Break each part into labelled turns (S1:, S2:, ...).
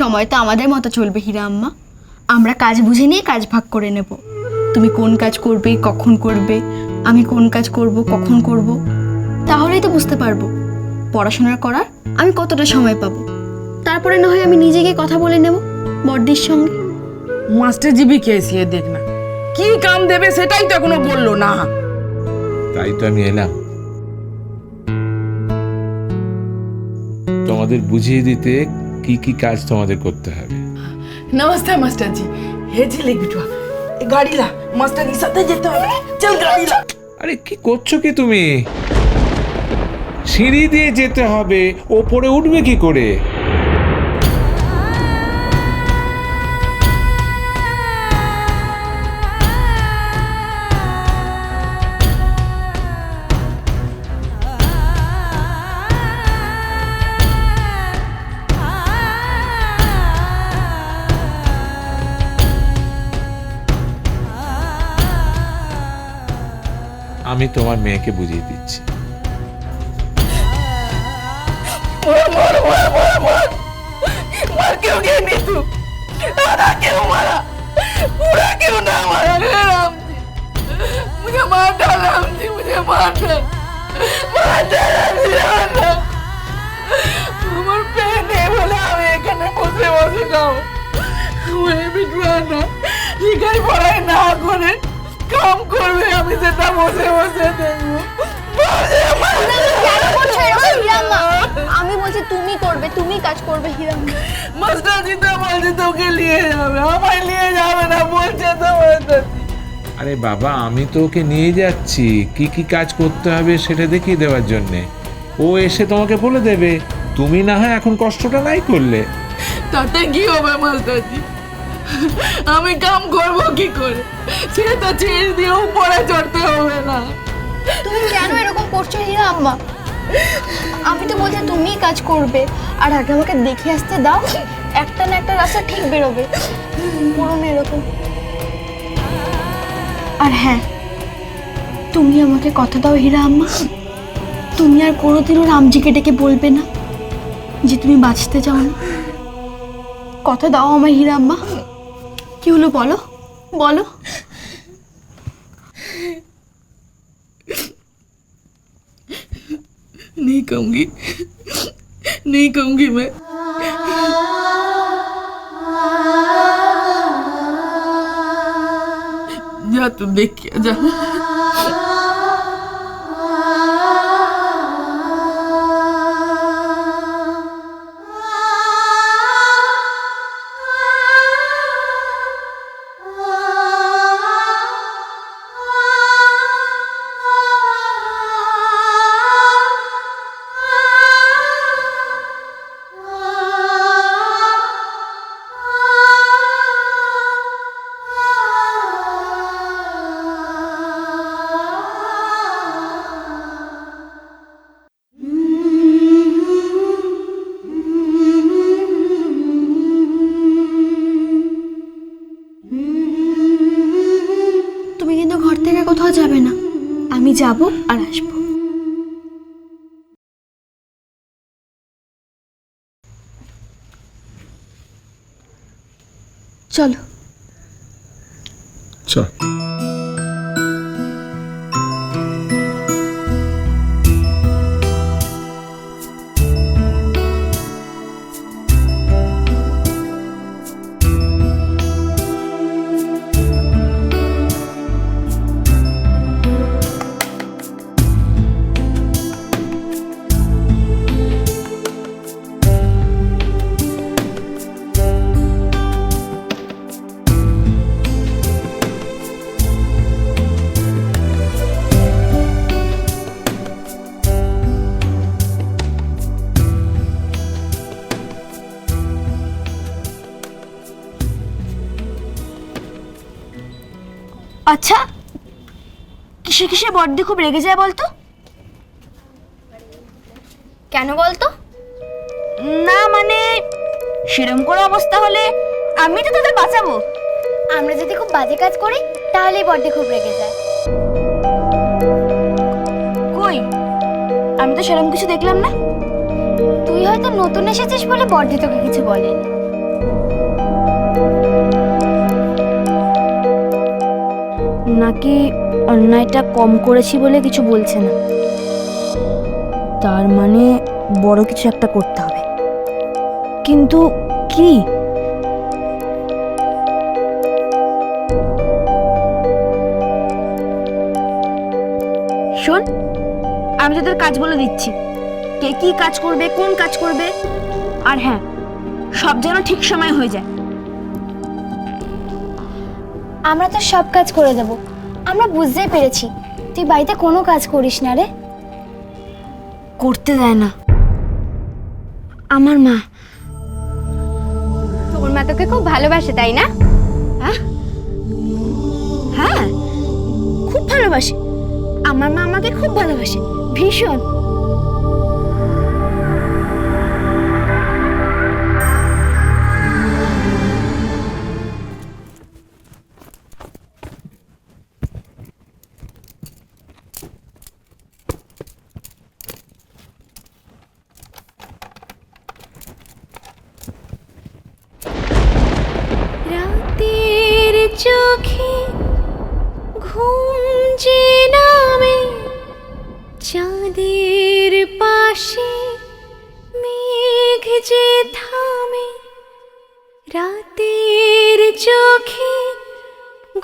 S1: সময় তো আমাদের মতো চলবে হীরা আম্মা। আমরা কাজ বুঝে নিয়ে কাজ ভাগ করে নেব। তুমি কোন কাজ করবে কখন করবে আমি কোন কাজ করব কখন করব তাহলেই তো বুঝতে পারব। পড়াশোনা করার আমি কতটা সময় পাবো। তারপরে না হয় আমি নিজেকে কথা বলে নেব বড়দির সঙ্গে।
S2: মাস্টার জিবি খেয়েছি দেখ না। কি কাম দেবে সেটাই তো এখনও বলল না।
S3: তাই তো আমি এলাম। তোমাদের বুঝিয়ে দিতে কি কি কাজ তোমাদের করতে হবে?
S2: নমস্তে মাস্টারজি। হে জি লিগুটুয়া গাড়ি লা মাস্টার মাস্টারজির সাথে যেতে হবে। চল গাড়ি লা
S3: আরে কি করছ কি তুমি? সিঁড়ি দিয়ে যেতে হবে ওপরে উঠবে কি করে? আমি তোমার মেয়েকে বুঝিয়ে দিচ্ছি।
S2: বলে আমি এখানে বসে না করে কাম করবে। আমি সেটা বসে বসে দেখব
S1: আমি বলছি তুমি করবে তুমি কাজ করবে হীরা
S2: মাস্টার জি বলছে তোকে নিয়ে যাবে আমায় নিয়ে যাবে না বলছে তো
S3: আরে বাবা আমি তো ওকে নিয়ে যাচ্ছি। কি কি কাজ করতে হবে সেটা দেখিয়ে দেওয়ার জন্যে। ও এসে তোমাকে বলে দেবে। তুমি না হয় এখন কষ্টটা নাই করলে।
S2: তাতে কি হবে মাস্টারজি? আমি কাম করব কি করে? সে তো ছেড়ে দিয়ে উপরে চড়তে হবে না।
S1: তুমি কেন এরকম করছ হীরা আম্মা? আমি তো বলছি তুমিই কাজ করবে। আর আগে আমাকে দেখে আসতে দাও, একটা না একটা রাস্তা ঠিক বেরোবে। পুরো না এরকম। আর হ্যাঁ তুমি আমাকে কথা দাও হীরা আম্মা। তুমি আর কোনোদিনও রামজিকে ডেকে বলবে না যে তুমি বাঁচতে চাও না। কথা দাও আমার হীরা আম্মা। কি হলো বলো বলো
S2: नहीं कहूंगी नहीं कहूंगी मैं जा तू देख के आ, जा
S1: আমি যাব আর আসব। চলো।
S3: চল।
S1: আচ্ছা কিসে কিসে বড্ডি খুব রেগে যায় বলতো? কেন বলতো? না মানে সেরম করে অবস্থা হলে আমি তো তোদের বাঁচাবো।
S4: আমরা যদি খুব বাজে কাজ করি তাহলেই বড্ডে খুব রেগে যায়।
S1: কই? আমি তো সেরম কিছু দেখলাম না।
S4: তুই হয়তো নতুন এসেছিস বলে বড্ডে তোকে কিছু বলেনি।
S5: নাকি অন্যায়টা কম করেছি বলে কিছু বলছে না। তার মানে বড় কিছু একটা করতে হবে। কিন্তু কি? শোন, আমি তোদের কাজ বলে দিচ্ছি। কে কি কাজ করবে, কোন কাজ করবে? আর হ্যাঁ সব যেন ঠিক সময় হয়ে যায়।
S4: আমরা তো সব কাজ করে দেব। আমরা বুঝতেই পেরেছি। তুই বাড়িতে কোনো কাজ করিস না রে।
S5: করতে দেয় না। আমার মা।
S4: তোর মা তোকে খুব ভালোবাসে তাই না?
S5: হ্যাঁ? খুব ভালোবাসে। আমার মা আমাকে খুব ভালোবাসে। ভীষণ।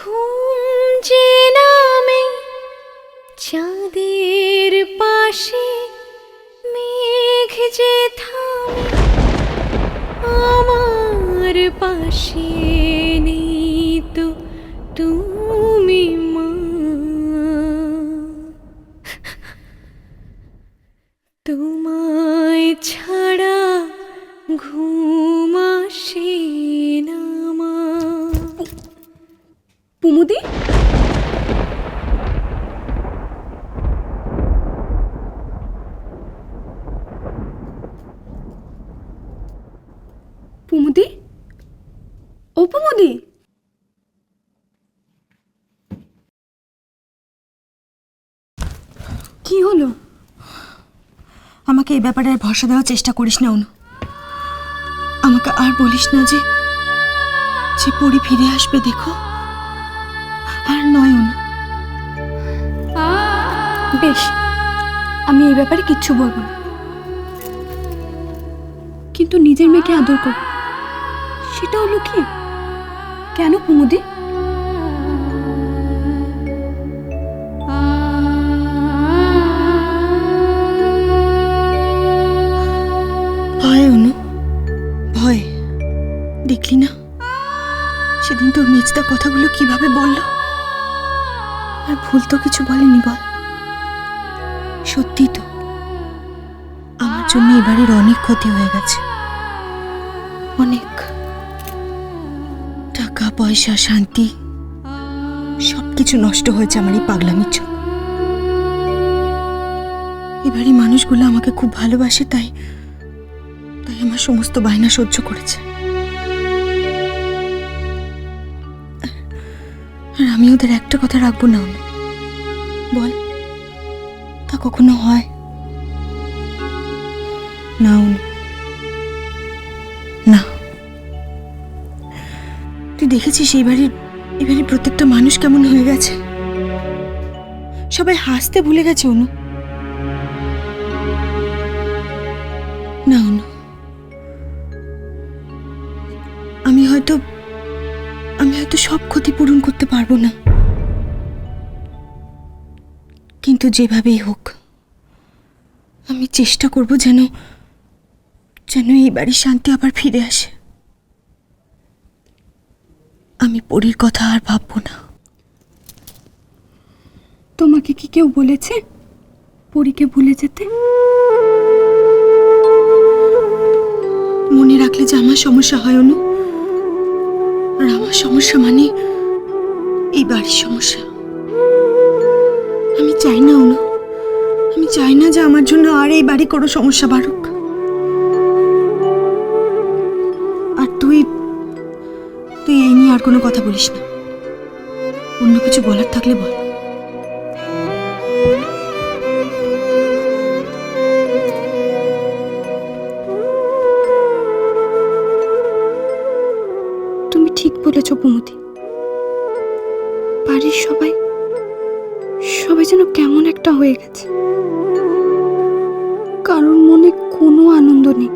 S6: ঘুম যে নামে চাঁদের পাশে মেঘ যে থামে আমার পাশে নেই।
S5: কি হলো? আমাকে এই ব্যাপারে আর ভরসা দেওয়ার চেষ্টা করিস না, অনু। আমাকে আর বলিস না যে যে পরি ফিরে আসবে, দেখো। আর নয়, অনু। বেশ, আমি এই ব্যাপারে কিচ্ছু বলব না। কিন্তু নিজের মেয়েকে আদর কর সেটা হলো কি? কেন কুমুদি? সেদিন তোর মেজদা কথাগুলো কীভাবে বলল? আর ভুল তো কিছু বলেনি বল। সত্যি তো, আমার জন্য এবারের অনেক ক্ষতি হয়ে গেছে। অনেক। টাকা, পয়সা, শান্তি সব কিছু নষ্ট হয়েছে আমার এই পাগলামির জন্য। এবারই মানুষগুলো আমাকে খুব ভালোবাসে, তাই তাই আমার সমস্ত বায়না সহ্য করেছে। আর আমি ওদের একটা কথা রাখব না। বল, তা কখনো হয়? না। না। তুই দেখেছিস এই বাড়ির এই বাড়ির প্রত্যেকটা মানুষ কেমন হয়ে গেছে? সবাই হাসতে ভুলে গেছে, অনু। না, অনু। হয়তো সব ক্ষতিপূরণ করতে পারব না। কিন্তু যেভাবেই হোক আমি চেষ্টা করব যেন যেন এই বাড়ির শান্তি আবার ফিরে আসে। আমি পরীর কথা আর ভাববো না। তোমাকে কি কেউ বলেছে? পরীকে ভুলে যেতে? মনে রাখলে যে আমার সমস্যা হয় অনু। আর আমার সমস্যা মানে? এই বাড়ির সমস্যা। আমি চাই না অনু আমি চাই না যে আমার জন্য আর এই বাড়ি কোনো সমস্যা বাড়ুক। আর তুই তুই এই নিয়ে আর কোনো কথা বলিস না। অন্য কিছু বলার থাকলে বল। বাড়ির সবাই সবাই
S7: যেন কেমন একটা হয়ে গেছে। কারোর মনে কোনো আনন্দ নেই।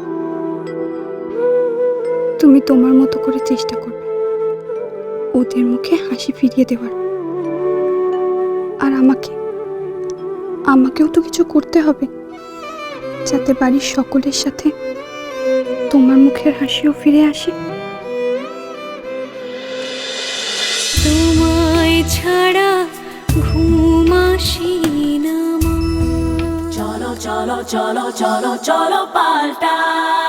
S7: তুমি তোমার মতো করে চেষ্টা করবে। ওদের মুখে হাসি ফিরিয়ে দেওয়ার আর আমাকে, আমাকেও তো কিছু করতে হবে, যাতে বাড়ির সকলের সাথে তোমার মুখের হাসিও ফিরে আসে।
S6: ছাড়া ঘুম আসে না
S8: cholo, cholo, cholo, cholo, cholo, palta.